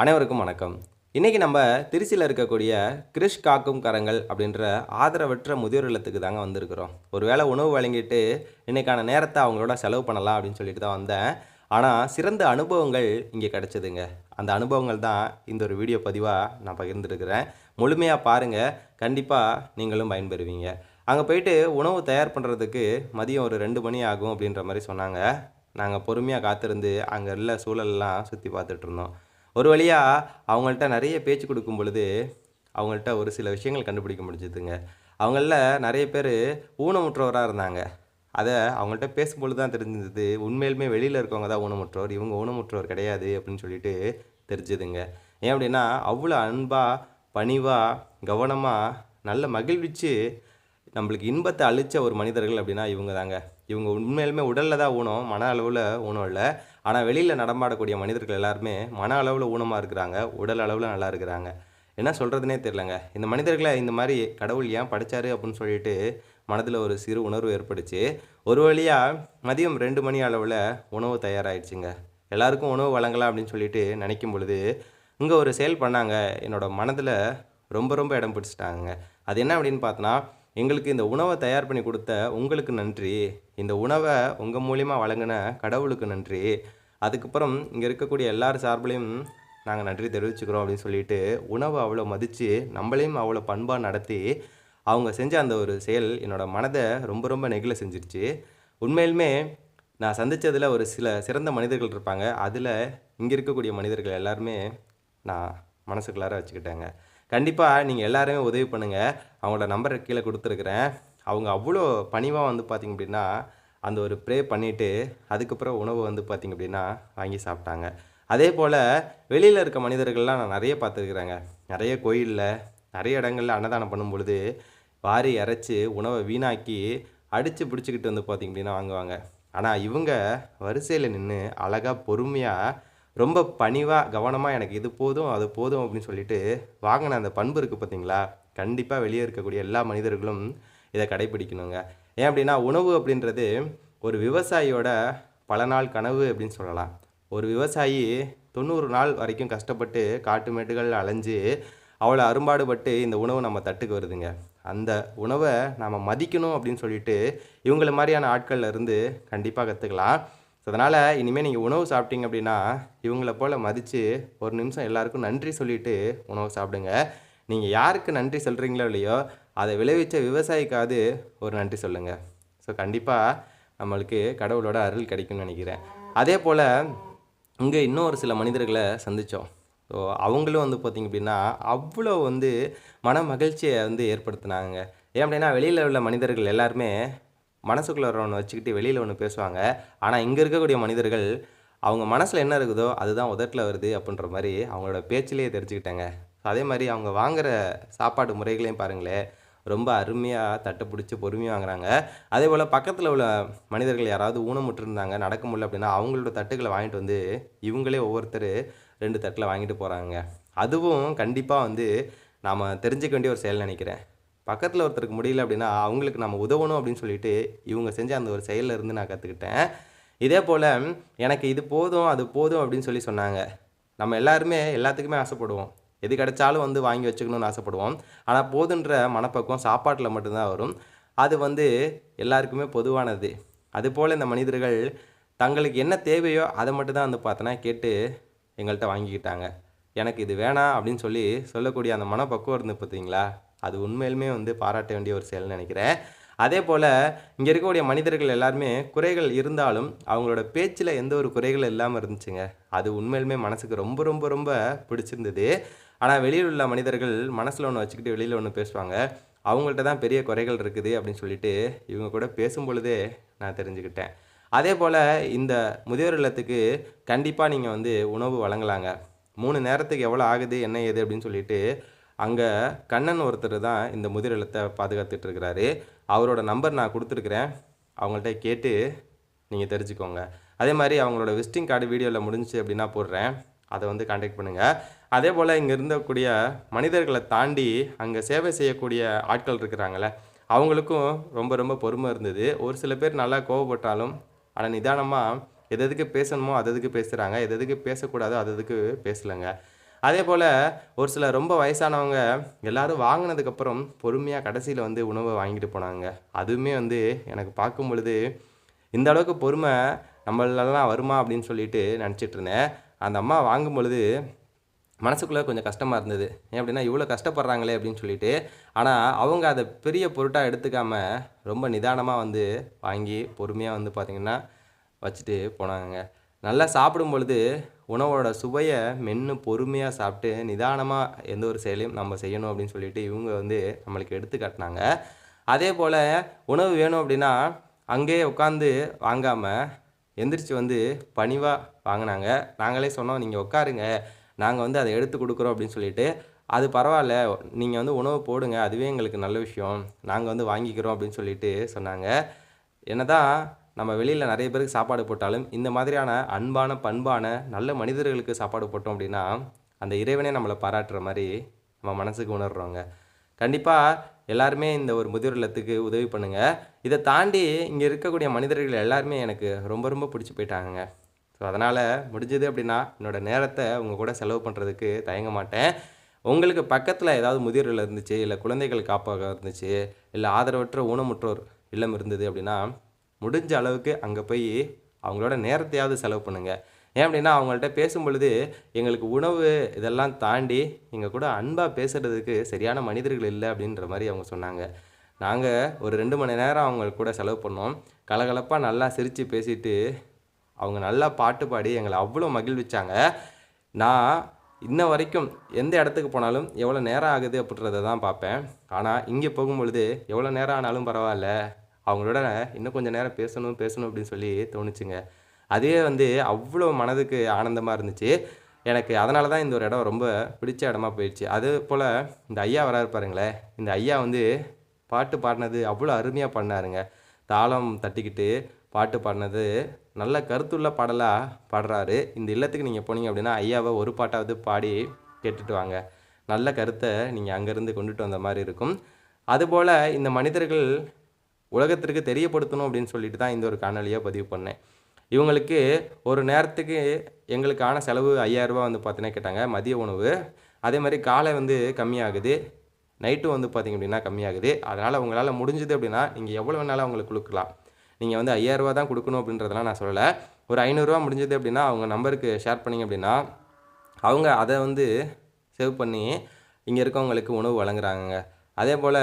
அனைவருக்கும் வணக்கம். இன்றைக்கி நம்ம திருச்சியில் இருக்கக்கூடிய கிறிஷ் காக்கும் கரங்கள் அப்படின்ற ஆதரவற்ற முதியோர் இல்லத்துக்கு தாங்க வந்திருக்கிறோம். ஒருவேளை உணவு வழங்கிட்டு இன்றைக்கான நேரத்தை அவங்களோட செலவு பண்ணலாம் அப்படின்னு சொல்லிட்டு தான் வந்தேன். ஆனால் சிறந்த அனுபவங்கள் இங்கே கிடச்சிதுங்க. அந்த அனுபவங்கள் தான் இந்த ஒரு வீடியோ பதிவாக நான் பகிர்ந்துருக்கிறேன். முழுமையாக பாருங்கள் கண்டிப்பாக நீங்களும் பயன்பெறுவீங்க. அங்கே போயிட்டு உணவு தயார் பண்ணுறதுக்கு மதியம் ஒரு ரெண்டு மணி ஆகும் அப்படின்ற மாதிரி சொன்னாங்க. நாங்கள் பொறுமையாக காத்திருந்து அங்கே உள்ள சூழலெல்லாம் சுற்றி பார்த்துட்ருந்தோம் ஒரு வழியாக அவங்கள்ட்ட நிறைய பேச்சு கொடுக்கும் பொழுது அவங்கள்ட்ட ஒரு சில விஷயங்கள் கண்டுபிடிக்க முடிஞ்சதுங்க. அவங்களில் நிறைய பேர் ஊனமுற்றவராக இருந்தாங்க. அதை அவங்கள்ட்ட பேசும்பொழுது தான் தெரிஞ்சது. உண்மையிலுமே வெளியில் இருக்கவங்க தான் ஊனமுற்றோர் இவங்க ஊனமுற்றோர் கிடையாது அப்படின்னு சொல்லிட்டு தெரிஞ்சுதுங்க. ஏன் அப்படின்னா அவ்வளோ அன்பாக பணிவாக கவனமாக நல்ல மகிழ்விச்சு நம்மளுக்கு இன்பத்தை அழித்த ஒரு மனிதர்கள் அப்படின்னா இவங்க தாங்க. இவங்க உண்மையிலுமே உடலில் தான் ஊனம் மன அளவில் ஊனம் இல்லை. ஆனால் வெளியில் நடமாடக்கூடிய மனிதர்கள் எல்லாருமே மன அளவில் ஊனமாக இருக்கிறாங்க உடல் அளவில் நல்லா இருக்கிறாங்க. என்ன சொல்கிறதுனே தெரிலங்க இந்த மனிதர்களை இந்த மாதிரி கடவுள் ஏன் படைச்சாரு அப்படின்னு சொல்லிட்டு மனதில் ஒரு சிறு உணர்வு ஏற்பட்டுச்சு. ஒரு வழியாக மதியம் ரெண்டு மணி அளவில் உணவு தயாராகிடுச்சுங்க எல்லாருக்கும் உணவு வழங்கலாம் அப்படின்னு சொல்லிட்டு நினைக்கும் பொழுது இங்கே ஒரு செயல் பண்ணாங்க. என்னோடய மனதில் ரொம்ப ரொம்ப இடம் பிடிச்சிட்டாங்க அது என்ன அப்படின்னு பார்த்தோன்னா எங்களுக்கு இந்த உணவை தயார் பண்ணி கொடுத்த உங்களுக்கு நன்றி. இந்த உணவை உங்கள் மூலியமாக வழங்கின கடவுளுக்கு நன்றி. அதுக்கப்புறம் இங்கே இருக்கக்கூடிய எல்லார் சார்பிலையும் நாங்கள் நன்றி தெரிவிச்சுக்கிறோம் அப்படின்னு சொல்லிட்டு உணவை அவ்வளோ மதித்து நம்மளையும் அவ்வளோ பண்பாக நடத்தி அவங்க செஞ்ச அந்த ஒரு செயல் என்னோட மனதை ரொம்ப ரொம்ப நெகிழ செஞ்சிருச்சு. உண்மையிலுமே நான் சந்தித்ததில் ஒரு சில சிறந்த மனிதர்கள் இருப்பாங்க. அதில் இங்கே இருக்கக்கூடிய மனிதர்கள் எல்லாருமே நான் மனசுக்குள்ளார வச்சுக்கிட்டேங்க. கண்டிப்பாக நீங்கள் எல்லாருமே உதவி பண்ணுங்கள் அவங்களோட நம்பரை கீழே கொடுத்துருக்குறேன். அவங்க அவ்வளோ பணிவாக வந்து பார்த்திங்க அப்படின்னா அந்த ஒரு ப்ரே பண்ணிவிட்டு அதுக்கப்புறம் உணவு வந்து பார்த்திங்க அப்படின்னா வாங்கி சாப்பிட்டாங்க. அதே போல் வெளியில் இருக்க மனிதர்கள்லாம் நான் நிறைய பார்த்துருக்குறேங்க. நிறைய கோயிலில் நிறைய இடங்களில் அன்னதானம் பண்ணும் பொழுது வாரி இறைச்சி உணவை வீணாக்கி அடித்து பிடிச்சிக்கிட்டு வந்து பார்த்திங்க அப்படின்னா வாங்குவாங்க. ஆனால் இவங்க வரிசையில் நின்று அழகாக பொறுமையாக ரொம்ப பணிவாக கவனமாக எனக்கு இது போதும் அது போதும் அப்படின்னு சொல்லிட்டு வாங்கின அந்த பண்பு இருக்குது பார்த்தீங்களா கண்டிப்பாக வெளியே இருக்கக்கூடிய எல்லா மனிதர்களும் இதை கடைபிடிக்கணுங்க. ஏன் அப்படின்னா உணவு அப்படின்றது ஒரு விவசாயியோட பல நாள் கனவு அப்படின்னு சொல்லலாம். ஒரு விவசாயி தொண்ணூறு நாள் வரைக்கும் கஷ்டப்பட்டு காட்டு மேட்டுகள் அலைஞ்சு அவ்வளோ அரும்பாடுபட்டு இந்த உணவு நம்ம தட்டுக்கு வருதுங்க. அந்த உணவை நாம் மதிக்கணும் அப்படின்னு சொல்லிட்டு இவங்கள மாதிரியான ஆட்கள்ல இருந்து கண்டிப்பாக கற்றுக்கலாம் ஸோ அதனால் இனிமேல் நீங்கள் உணவு சாப்பிட்டீங்க அப்படின்னா இவங்கள போல் மதித்து ஒரு நிமிஷம் எல்லாருக்கும் நன்றி சொல்லிவிட்டு உணவு சாப்பிடுங்க. நீங்கள் யாருக்கு நன்றி சொல்கிறீங்களோ இல்லையோ அதை விளைவிச்ச விவசாயிக்காவது ஒரு நன்றி சொல்லுங்கள் ஸோ கண்டிப்பாக நம்மளுக்கு கடவுளோட அருள் கிடைக்கும்னு நினைக்கிறேன். அதே போல் இங்கே இன்னும் ஒரு சில மனிதர்களை சந்தித்தோம் ஸோ அவங்களும் வந்து பார்த்திங்க அப்படின்னா அவ்வளோ வந்து மன மகிழ்ச்சியை வந்து ஏற்படுத்தினாங்க. ஏன் அப்படின்னா வெளியில் உள்ள மனிதர்கள் எல்லாருமே மனசுக்குள்ளே ஒன்று வச்சுக்கிட்டு வெளியில் ஒன்று பேசுவாங்க. ஆனால் இங்கே இருக்கக்கூடிய மனிதர்கள் அவங்க மனசில் என்ன இருக்குதோ அதுதான் உதட்டில் வருது அப்படின்ற மாதிரி அவங்களோட பேச்சிலேயே தெரிஞ்சுக்கிட்டாங்க. அதே மாதிரி அவங்க வாங்குகிற சாப்பாடு முறைகளையும் பாருங்களேன் ரொம்ப அருமையாக தட்டு பிடிச்சி பொறுமையாக வாங்குறாங்க. அதே போல் பக்கத்தில் உள்ள மனிதர்கள் யாராவது ஊனமுட்டிருந்தாங்க நடக்க முடியல அப்படின்னா அவங்களோட தட்டுகளை வாங்கிட்டு வந்து இவங்களே ஒவ்வொருத்தர் ரெண்டு தட்டில் வாங்கிட்டு போகிறாங்க அதுவும் கண்டிப்பாக வந்து நாம் தெரிஞ்சுக்க வேண்டிய ஒரு செயல் நினைக்கிறேன். பக்கத்தில் ஒருத்தருக்கு முடியல அப்படின்னா அவங்களுக்கு நம்ம உதவணும் அப்படின்னு சொல்லிட்டு இவங்க செஞ்ச அந்த ஒரு செயலில் இருந்து நான் கற்றுக்கிட்டேன் இதே போல் எனக்கு இது போதும் அது போதும் அப்படின்னு சொல்லி சொன்னாங்க. நம்ம எல்லாருமே எல்லாத்துக்குமே ஆசைப்படுவோம். எது கிடைச்சாலும் வந்து வாங்கி வச்சுக்கணும்னு ஆசைப்படுவோம். ஆனால் போதுன்ற மனப்பக்குவம் சாப்பாட்டில் மட்டும்தான் வரும். அது வந்து எல்லாருக்குமே பொதுவானது. அதுபோல் இந்த மனிதர்கள் தங்களுக்கு என்ன தேவையோ அதை மட்டும்தான் வந்து பார்த்தோன்னா கேட்டு எங்கள்கிட்ட வாங்கிக்கிட்டாங்க. எனக்கு இது வேணாம் அப்படின்னு சொல்லி சொல்லக்கூடிய அந்த மனப்பக்குவம் இருந்து பார்த்தீங்களா அது உண்மையிலுமே வந்து பாராட்ட வேண்டிய ஒரு செயல்னு நினைக்கிறேன். அதே போல் இங்கே இருக்கக்கூடிய மனிதர்கள் எல்லாருமே குறைகள் இருந்தாலும் அவங்களோட பேச்சில் எந்த ஒரு குறைகள் இல்லாமல் இருந்துச்சுங்க. அது உண்மையிலுமே மனசுக்கு ரொம்ப ரொம்ப ரொம்ப பிடிச்சிருந்தது. ஆனால் வெளியில் உள்ள மனிதர்கள் மனசில் ஒன்று வச்சுக்கிட்டு வெளியில் ஒன்று பேசுவாங்க. அவங்கள்ட்ட தான் பெரிய குறைகள் இருக்குது அப்படின்னு சொல்லிட்டு இவங்க கூட பேசும் பொழுதே நான் தெரிஞ்சுக்கிட்டேன். அதே போல் இந்த முதியோர் இல்லத்துக்கு கண்டிப்பாக நீங்கள் வந்து உணவு வழங்கலாங்க. மூணு நேரத்துக்கு எவ்வளோ ஆகுது என்ன ஏது அப்படின்னு சொல்லிட்டு அங்கே கண்ணன் ஒருத்தர் தான் இந்த முதிர் பாதுகாத்துட்டு இருக்கிறாரு. அவரோட நம்பர் நான் கொடுத்துருக்குறேன். அவங்கள்ட்ட கேட்டு நீங்கள் தெரிஞ்சுக்கோங்க. அதே மாதிரி அவங்களோட விசிட்டிங் கார்டு வீடியோவில் முடிஞ்சுச்சு அப்படின்னா போடுறேன். அதை வந்து காண்டாக்ட் பண்ணுங்கள் அதே போல் இங்கே இருந்தக்கூடிய மனிதர்களை தாண்டி அங்கே சேவை செய்யக்கூடிய ஆட்கள் இருக்கிறாங்களே அவங்களுக்கும் ரொம்ப ரொம்ப பொறுமை இருந்தது. ஒரு சில பேர் நல்லா கோவப்பட்டாலும் ஆனால் நிதானமாக எது எதுக்கு பேசணுமோ அது எதுக்கு பேசுகிறாங்க எது எதுக்கு பேசக்கூடாதோ அது எதுக்கு பேசலைங்க. அதே போல் ஒரு சில ரொம்ப வயசானவங்க எல்லாரும் வாங்கினதுக்கப்புறம் பொறுமையாக கடைசியில் வந்து உணவை வாங்கிட்டு போனாங்க. அதுவுமே வந்து எனக்கு பார்க்கும் பொழுது இந்த அளவுக்கு பொறுமை நம்மளெல்லாம் வருமா அப்படின்னு சொல்லிட்டு நினச்சிட்டு இருந்தேன். அந்த அம்மா வாங்கும் பொழுது மனசுக்குள்ளே கொஞ்சம் கஷ்டமாக இருந்தது. ஏன் அப்படின்னா இவ்வளோ கஷ்டப்படுறாங்களே அப்படின்னு சொல்லிட்டு. ஆனால் அவங்க அதை பெரிய பொருட்டாக எடுத்துக்காமல் ரொம்ப நிதானமாக வந்து வாங்கி பொறுமையாக வந்து பார்த்திங்கன்னா வச்சுட்டு போனாங்க. நல்லா சாப்பிடும் பொழுது உணவோட சுவையை மென்று பொறுமையாக சாப்பிட்டு நிதானமாக எந்த ஒரு செயலையும் நம்ம செய்யணும் அப்படின்னு சொல்லிட்டு இவங்க வந்து நம்மளுக்கு எடுத்து காட்டினாங்க. அதே போல் உணவு வேணும் அப்படின்னா அங்கேயே உட்காந்து வாங்காமல் எந்திரிச்சு வந்து பணிவாக வாங்கினாங்க. நாங்களே சொன்னோம் நீங்கள் உட்காருங்க. நாங்கள் வந்து அதை எடுத்து கொடுக்குறோம் அப்படின்னு சொல்லிட்டு. அது பரவாயில்ல. நீங்கள் வந்து உணவு போடுங்க. அதுவே எங்களுக்கு நல்ல விஷயம். நாங்கள் வந்து வாங்கிக்கிறோம் அப்படின்னு சொல்லிட்டு சொன்னாங்க. என்ன தான் நம்ம வெளியில் நிறைய பேருக்கு சாப்பாடு போட்டாலும் இந்த மாதிரியான அன்பான பண்பான நல்ல மனிதர்களுக்கு சாப்பாடு போட்டோம் அப்படின்னா அந்த இறைவனே நம்மளை பாராட்டுற மாதிரி நம்ம மனசுக்கு உணர்றோங்க. கண்டிப்பாக எல்லாருமே இந்த ஒரு முதியோர் இல்லத்துக்கு உதவி பண்ணுங்கள் இதை தாண்டி இங்கே இருக்கக்கூடிய மனிதர்கள் எல்லாருமே எனக்கு ரொம்ப ரொம்ப பிடிச்சி போயிட்டாங்க ஸோ அதனால் முடிஞ்சது அப்படின்னா என்னோடய நேரத்தை உங்கள் கூட செலவு பண்ணுறதுக்கு தயங்க மாட்டேன். உங்களுக்கு பக்கத்தில் ஏதாவது முதியோர்கள் இருந்துச்சு இல்லை குழந்தைகள் காப்பாக இருந்துச்சு இல்லை ஆதரவற்ற ஊனமுற்றோர் இல்லம் இருந்தது அப்படின்னா முடிஞ்ச அளவுக்கு அங்கே போய் அவங்களோட நேரத்தையாவது செலவு பண்ணுங்கள் ஏன் அப்படின்னா அவங்கள்ட்ட பேசும் பொழுது எங்களுக்கு உணவு இதெல்லாம் தாண்டி எங்கள் கூட அன்பாக பேசுகிறதுக்கு சரியான மனிதர்கள் இல்லை அப்படின்ற மாதிரி அவங்க சொன்னாங்க. நாங்கள் ஒரு ரெண்டு மணி நேரம் அவங்க கூட செலவு பண்ணோம். கலகலப்பாக நல்லா சிரித்து பேசிட்டு அவங்க நல்லா பாட்டு பாடி எங்களை அவ்வளோ மகிழ்விச்சாங்க. நான் இன்ன வரைக்கும் எந்த இடத்துக்கு போனாலும் எவ்வளோ நேரம் ஆகுது அப்படின்றத தான் பார்ப்பேன். ஆனால் இங்கே போகும்பொழுது எவ்வளோ நேரம் ஆனாலும் பரவாயில்ல. அவங்களோட இன்னும் கொஞ்சம் நேரம் பேசணும் பேசணும் அப்படின்னு சொல்லி தோணுச்சுங்க. அதே வந்து அவ்வளோ மனதுக்கு ஆனந்தமாக இருந்துச்சு. எனக்கு அதனால தான் இந்த ஒரு இடம் ரொம்ப பிடிச்ச இடமா போயிடுச்சு. அது போல் இந்த ஐயா வராரு பாருங்களேன். இந்த ஐயா வந்து பாட்டு பாடினது அவ்வளோ அருமையாக பாடினாருங்க. தாளம் தட்டிக்கிட்டு பாட்டு பாடினது நல்ல கருத்துள்ள பாடலாக பாடுறாரு. இந்த இல்லத்துக்கு நீங்கள் போனீங்க அப்படின்னா ஐயாவை ஒரு பாட்டாவது பாடி கேட்டுட்டு வாங்க. நல்ல கருத்தை நீங்கள் அங்கேருந்து கொண்டுட்டு வந்த மாதிரி இருக்கும். அதுபோல் இந்த மனிதர்கள் உலகத்திற்கு தெரியப்படுத்தணும் அப்படின்னு சொல்லிட்டு தான் இந்த ஒரு காணொலியை பதிவு பண்ணேன். இவங்களுக்கு ஒரு நேரத்துக்கு எங்களுக்கான செலவு ஐயாயிரரூபா வந்து பார்த்தீங்கன்னா கேட்டாங்க மதிய உணவு. அதே மாதிரி காலை வந்து கம்மியாகுது நைட்டும் வந்து பார்த்திங்க அப்படின்னா கம்மியாகுது. அதனால் உங்களால் முடிஞ்சது அப்படின்னா நீங்கள் எவ்வளோ வேணாலும் அவங்களுக்கு கொடுக்கலாம். நீங்கள் வந்து ஐயாயிரரூபா தான் கொடுக்கணும் அப்படின்றதெல்லாம் நான் சொல்லலை. ஒரு ஐநூறுரூவா முடிஞ்சது அப்படின்னா அவங்க நம்பருக்கு ஷேர் பண்ணிங்க அப்படின்னா அவங்க அதை வந்து சேவ் பண்ணி இங்கே இருக்கவங்களுக்கு உணவு வழங்குறாங்க அதே போல்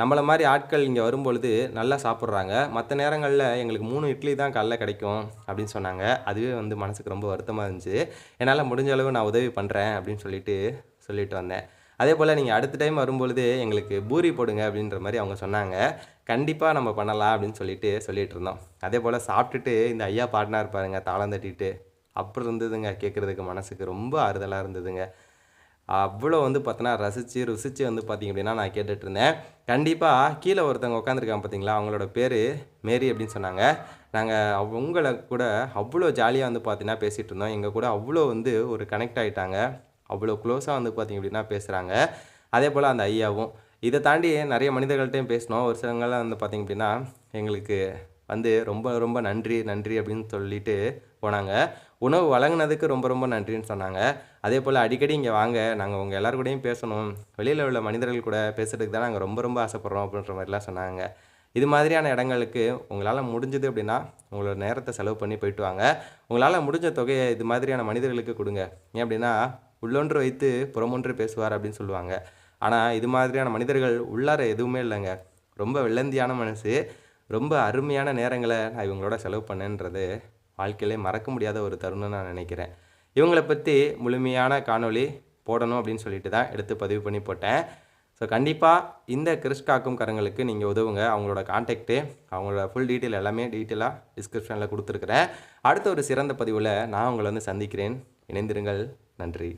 நம்மளை மாதிரி ஆட்கள் இங்கே வரும்பொழுது நல்லா சாப்பிட்றாங்க. மற்ற நேரங்களில் எங்களுக்கு மூணு இட்லி தான் காலைல கிடைக்கும் அப்படின்னு சொன்னாங்க. அதுவே வந்து மனசுக்கு ரொம்ப வருத்தமாக இருந்துச்சு. என்னால் முடிஞ்ச அளவு நான் உதவி பண்ணுறேன் அப்படின்னு சொல்லிட்டு சொல்லிட்டு வந்தேன். அதே போல் நீங்கள் அடுத்த டைம் வரும்பொழுது எங்களுக்கு பூரி போடுங்க அப்படின்ற மாதிரி அவங்க சொன்னாங்க. கண்டிப்பாக நம்ம பண்ணலாம் அப்படின்னு சொல்லிட்டு சொல்லிகிட்டு இருந்தோம். அதே போல் சாப்பிட்டுட்டு இந்த ஐயா பாட்டினா இருப்பாருங்க தாளம் தட்டிட்டு. அப்புறம் இருந்ததுங்க கேட்குறதுக்கு மனசுக்கு ரொம்ப ஆறுதலாக இருந்ததுங்க. அவ்வளோ வந்து பார்த்தோன்னா ரசித்து ருசித்து வந்து பார்த்திங்க அப்படின்னா நான் கேட்டுட்ருந்தேன் கண்டிப்பாக கீழே ஒருத்தவங்க உட்காந்துருக்காங்க பார்த்தீங்களா அவங்களோட பேர் மேரி அப்படின்னு சொன்னாங்க. நாங்கள் அவங்கள கூட அவ்வளோ ஜாலியாக வந்து பார்த்தீங்கன்னா பேசிகிட்டு இருந்தோம் எங்கள் கூட அவ்வளோ வந்து ஒரு கனெக்ட் ஆகிட்டாங்க அவ்வளோ க்ளோஸாக வந்து பார்த்திங்க அப்படின்னா பேசுகிறாங்க அதே போல் அந்த ஐயாவும். இதை தாண்டி நிறைய மனிதர்கள்ட்டையும் பேசினோம். ஒரு சிலங்கள்லாம் வந்து பார்த்திங்க அப்படின்னா எங்களுக்கு வந்து ரொம்ப ரொம்ப நன்றி நன்றி அப்படின்னு சொல்லிட்டு போனாங்க. உணவு வழங்கினதுக்கு ரொம்ப ரொம்ப நன்றின்னு சொன்னாங்க. அதே போல் அடிக்கடி இங்கே வாங்க நாங்கள் உங்கள் எல்லாரு கூடயும் பேசணும். வெளியில் உள்ள மனிதர்கள் கூட பேசுகிறதுக்கு தான் நாங்கள் ரொம்ப ரொம்ப ஆசைப்பட்றோம் அப்படின்ற மாதிரிலாம் சொன்னாங்க. இது மாதிரியான இடங்களுக்கு உங்களால் முடிஞ்சது அப்படின்னா உங்களோட நேரத்தை செலவு பண்ணி போயிட்டு வாங்க. உங்களால் முடிஞ்ச தொகையை இது மாதிரியான மனிதர்களுக்கு கொடுங்க. ஏன் அப்படின்னா உள்ளொன்று வைத்து புறமொன்று பேசுவார் அப்படின்னு சொல்லுவாங்க. ஆனால் இது மாதிரியான மனிதர்கள் உள்ளார எதுவுமே இல்லைங்க. ரொம்ப வெள்ளந்தியான மனசு. ரொம்ப அருமையான நேரங்களை நான் இவங்களோட செலவு பண்ணேன்றது வாழ்க்கையிலே மறக்க முடியாத ஒரு தருணம் நான் நினைக்கிறேன். இவங்களை பற்றி முழுமையான காணொளி போடணும் அப்படின்னு சொல்லிட்டு தான் எடுத்து பதிவு பண்ணி போட்டேன். ஸோ கண்டிப்பாக இந்த கிறிஸ் காக்கும் கரங்களுக்கு நீங்கள் உதவுங்க. அவங்களோட கான்டாக்ட்டு அவங்களோட ஃபுல் டீட்டெயில் எல்லாமே டீட்டெயிலாக டிஸ்கிரிப்ஷனில் கொடுத்துருக்குறேன். அடுத்த ஒரு சிறந்த பதிவில் நான் உங்களை வந்து சந்திக்கிறேன். இணைந்திருங்கள். நன்றி.